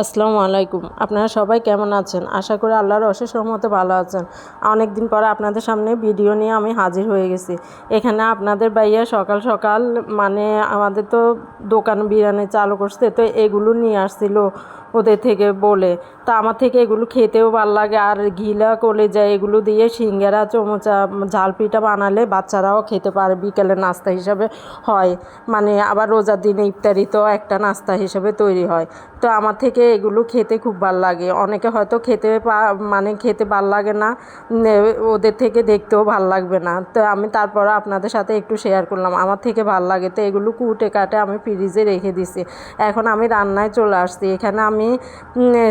আসসালামু আলাইকুম। আপনারা সবাই কেমন আছেন? আশা করি আল্লাহর অশেষ রহমতে ভালো আছেন। অনেক দিন পরে আপনাদের সামনে ভিডিও নিয়ে আমি হাজির হয়ে গেছি। এখানে আপনাদের ভাইয়া সকাল সকাল মানে আমাদের তো দোকান বিরিয়ানি চালু করছে, তো এগুলো নিয়ে আসছিল ওদের থেকে বলে। তা আমার থেকে এগুলো খেতেও ভালো লাগে, আর ঘিলা, কলেজা এগুলো দিয়ে সিঙ্গারা, চমচা, ঝাল পিঠা বানালে বাচ্চারাও খেতে পারে, বিকেলে নাস্তা হিসাবে হয়। মানে আবার রোজার দিনে ইফতারি তো একটা নাস্তা হিসেবে তৈরি হয়। তো আমার থেকে এগুলো খেতে খুব ভালো লাগে। অনেকে হয়তো খেতে মানে খেতে ভালো লাগে না ওদের থেকে দেখতেও ভালো লাগবে না। তো আমি তারপরে আপনাদের সাথে একটু শেয়ার করলাম। আমার থেকে ভালো লাগে। তো এগুলো কুটে কাটে আমি ফ্রিজে রেখে দিছি। এখন আমি রান্নায় চলে আসছি। এখানে আমি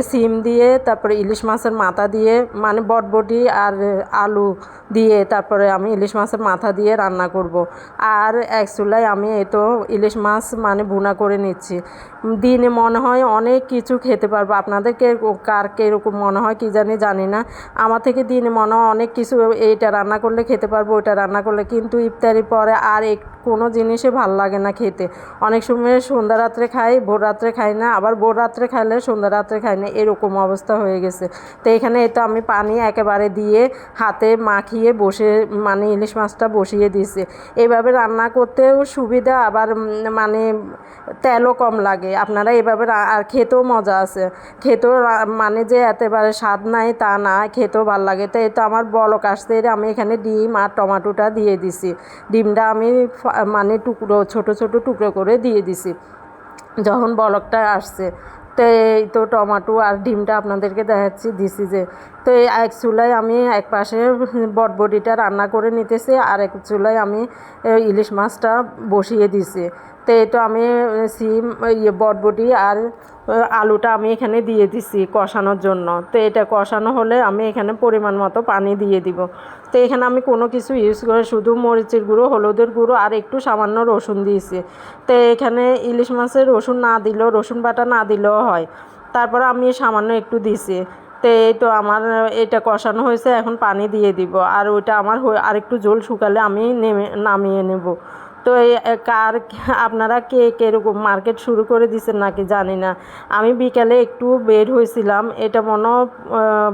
সিম দিয়ে, তারপরে ইলিশ মাছের মাথা দিয়ে মানে বটবটি আর আলু দিয়ে, তারপরে আমি ইলিশ মাছের মাথা দিয়ে রান্না করব। আর এক চুলায় আমি এই তো ইলিশ মাছ মানে ভুনা করে নিচ্ছি। দিনে মনে হয় অনেক কিছু খেতে পারব। আপনাদের কে কার কীরকম মনে হয় কি জানি জানি না। আমার থেকে দিনে মনে হয় অনেক কিছু এইটা রান্না করলে খেতে পারব, ওইটা রান্না করলে। কিন্তু ইফতারির পরে আর এক, কোনো জিনিসই ভালো লাগে না খেতে। অনেক সময় সন্ধ্যা রাত্রে খাই, ভোর রাত্রে খাই না, আবার ভোর রাত্রে খাইলে সন্ধ্যা রাত্রে খাই না, এরকম অবস্থা হয়ে গেছে। তো এখানে তো আমি পানি একেবারে দিয়ে হাতে মাখিয়ে বসে মানে ইলিশ মাছটা বসিয়ে দিয়েছি। এইভাবে রান্না করতেও সুবিধা, আবার মানে তেলও কম লাগে। আপনারা এভাবে আর খেতেও মজা আছে। খেতেও মানে যে একেবারে স্বাদ নাই, তা না, খেতেও ভালো লাগে। তো এই তো আমার বলক আসতে আমি এখানে ডিম আর টমাটোটা দিয়ে দিছি। ডিমটা আমি মানে টুকরো, ছোট ছোট টুকরো করে দিয়ে দিছি, যখন বলকটা আসছে। তো এই তো টমাটো আর ডিমটা আপনাদেরকে দেখাচ্ছি, দিছি যে। তো এই এক চুলায় আমি এক পাশে বটবটিটা রান্না করে নিতেছি, আর এক চুলায় আমি ইলিশ মাছটা বসিয়ে দিছি। তো তো আমি সিম ইয়ে বটবটি আর আলুটা আমি এখানে দিয়ে দিছি কষানোর জন্য। তো এটা কষানো হলে আমি এখানে পরিমাণ মতো পানি দিয়ে দিব। তো এখানে আমি কোনো কিছু ইউজ করে শুধু মরিচের গুঁড়ো, হলুদের গুঁড়ো আর একটু সামান্য রসুন দিয়েছি। তো এখানে ইলিশ মাছের রসুন না দিলেও, রসুন বাটা না দিলেও হয়। তারপরে আমি সামান্য একটু দিছি। তো এই তো আমার এটা কষানো হয়েছে, এখন পানি দিয়ে দিব। আর ওইটা আমার আর একটু জল শুকালে আমি নেমে, নামিয়ে নেব। তো কার, আপনারা কে কীরকম মার্কেট শুরু করে দিছেন নাকি জানি না। আমি বিকেলে একটু বের হয়েছিলাম, এটা মনে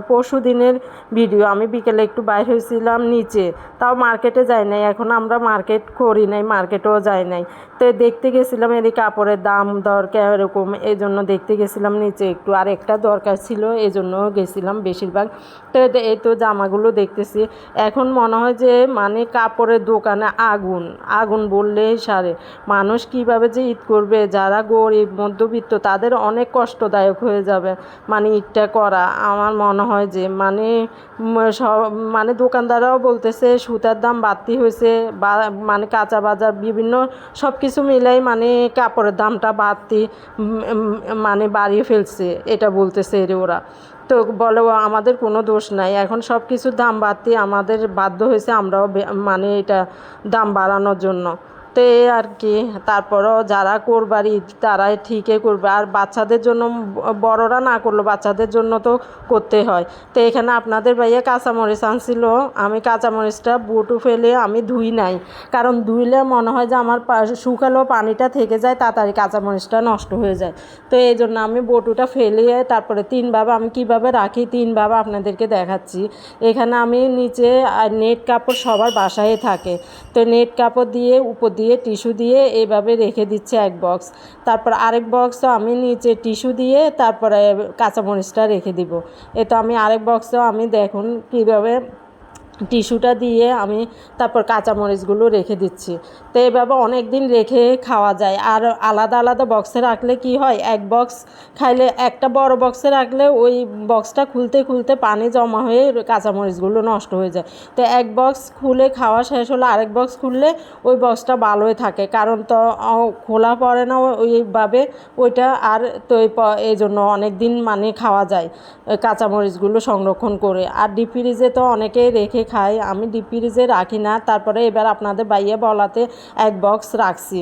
পরশু দিনের ভিডিও। আমি বিকেলে একটু বাইর হয়েছিলাম নিচে, তাও মার্কেটে যাই নাই। এখন আমরা মার্কেট করি নাই, মার্কেটেও যাই নাই। তো দেখতে গেছিলাম এদিকে কাপড়ের দাম, দর এরকম, এই জন্য দেখতে গেছিলাম নিচে একটু। আর একটা দরকার ছিল, এই জন্য গেছিলাম বেশিরভাগ। তো এই তো জামাগুলো দেখতেছি। এখন মনে হয় যে মানে কাপড়ের দোকানে আগুন আগুন বললেই সারে। মানুষ কীভাবে যে ঈদ করবে, যারা গরিব, মধ্যবিত্ত, তাদের অনেক কষ্টদায়ক হয়ে যাবে। মানে ঈদটা করা, আমার মনে হয় যে মানে সব মানে দোকানদাররাও বলতেছে, সুতার দাম বাড়তি হয়েছে, বা মানে কাঁচা বাজার, বিভিন্ন সব কিছু মিলাই মানে কাপড়ের দামটা বাড়তি মানে বাড়িয়ে ফেলছে, এটা বলতেছে এর ওরা। তো বলো, আমাদের কোনো দোষ নাই। এখন সব কিছুর দাম বাড়তি, আমাদের বাধ্য হয়েছে আমরাও মানে এটা দাম বাড়ানোর জন্য। তো আর কি, তারপরও যারা কোরবারি তারাই ঠিকই করবে। আর বাচ্চাদের জন্য, বড়রা না করল বাচ্চাদের জন্য তো করতে হয়। তো এখানে আপনাদের ভাইয়া কাঁচামরিচ আনছিল। আমি কাঁচামরিচটা বুটু ফেলে আমি ধুই নাই। কারণ ধুইলে মনে হয় যে আমার শুকালেও পানিটা থেকে যায়, তাড়াতাড়ি কাঁচামরিচটা নষ্ট হয়ে যায়। তো এই জন্য আমি বটুটা ফেলিয়ে তারপরে তিনভাবে আমি কীভাবে রাখি তিনভাবে আপনাদেরকে দেখাচ্ছি। এখানে আমি নিচে নেট কাপড় সবার বাসায় থাকে। তো নেট কাপড় দিয়ে উপর দিয়ে টিস্যু দিয়ে এইভাবে রেখে দিচ্ছে এক বক্স। তারপর আরেক বক্সও আমি নিচে টিস্যু দিয়ে তারপরে কাঁচামরিচটা রেখে দিব। এ তো আমি আরেক বক্সও আমি দেখুন কীভাবে টিস্যুটা দিয়ে আমি তারপর কাঁচামরিচগুলো রেখে দিচ্ছি। তো এইভাবে অনেক দিন রেখে খাওয়া যায়। আর আলাদা আলাদা বক্সে রাখলে কি হয়? এক বক্স খাইলে, একটা বড় বক্সে রাখলে ওই বক্সটা খুলতে খুলতে পানি জমা হয়ে কাঁচামরিচগুলো নষ্ট হয়ে যায়। তো এক বক্স খুলে খাওয়া শেষ হলে আরেক বক্স খুললে ওই বক্সটা ভালোই থাকে। কারণ তো খোলা পড়ে না ওইভাবে। ওইটা আর তো এই জন্য অনেক দিন মানে খাওয়া যায় কাঁচামরিচগুলো সংরক্ষণ করে। আর ডিপ ফ্রিজে তো অনেকেই রেখে খায় আমি ডিপ ফ্রিজে রাখি না, তারপরে এবার আপনাদের বাইয়ে বলাতে এক বক্স রাখছি।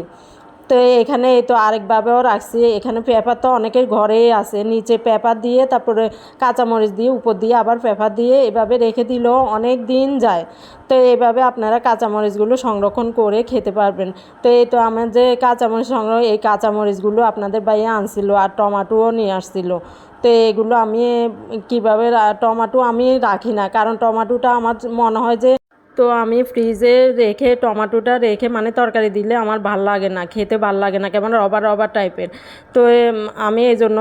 তো এখানে এই তো আরেকভাবেও রাখছি, এখানে পেপার তো অনেকের ঘরেই আছে, নিচে পেপার দিয়ে, তারপরে কাঁচামরিচ দিয়ে, উপর দিয়ে আবার পেপার দিয়ে এভাবে রেখে দিলেও অনেক দিন যায়। তো এইভাবে আপনারা কাঁচামরিচগুলো সংরক্ষণ করে খেতে পারবেন। তো এই তো আমার যে কাঁচামরিচ সংগ্রহ, এই কাঁচামরিচগুলো আপনাদের বাইরে আনছিল আর টমাটোও নিয়ে আসছিল। তো এগুলো আমি কীভাবে টমাটো আমি রাখি না। কারণ টমাটোটা আমার মনে হয় যে, তো আমি ফ্রিজে রেখে টমাটোটা রেখে মানে তরকারি দিলে আমার ভালো লাগে না, খেতে ভালো লাগে না, কেমন রবার রবার টাইপের তো আমি এই জন্য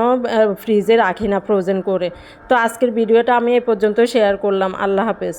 ফ্রিজে রাখি না ফ্রোজেন করে। তো আজকের ভিডিওটা আমি এ পর্যন্ত শেয়ার করলাম। আল্লাহ হাফেজ।